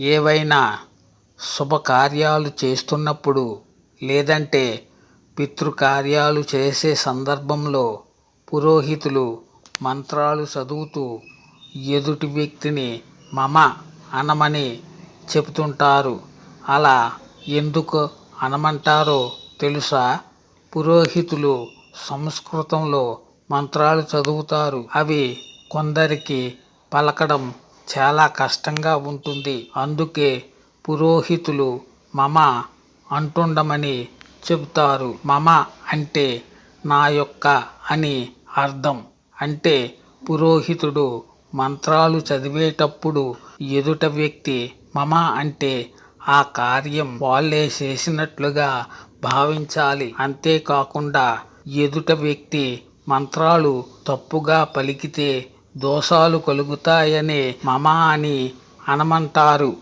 ఏవైనా శుభకార్యాలు చేస్తున్నప్పుడు లేదంటే పితృకార్యాలు చేసే సందర్భంలో పురోహితులు మంత్రాలు చదువుతూ ఎదుటి వ్యక్తిని మమ అనమని చెబుతుంటారు. అలా ఎందుకు అనమంటారో తెలుసా? పురోహితులు సంస్కృతంలో మంత్రాలు చదువుతారు. అవి కొందరికి పలకడం చాలా కష్టంగా ఉంటుంది. అందుకే పురోహితులు మమ అంటుండమని చెబుతారు. మమ అంటే నా యొక్క అని అర్థం. అంటే పురోహితుడు మంత్రాలు చదివేటప్పుడు ఎదుట వ్యక్తి మమ అంటే ఆ కార్యం వాళ్ళే చేసినట్లుగా భావించాలి. అంతేకాకుండా ఎదుట వ్యక్తి మంత్రాలు తప్పుగా పలికితే దోషాలు కలుగుతాయని మమ అని అనమంటారు.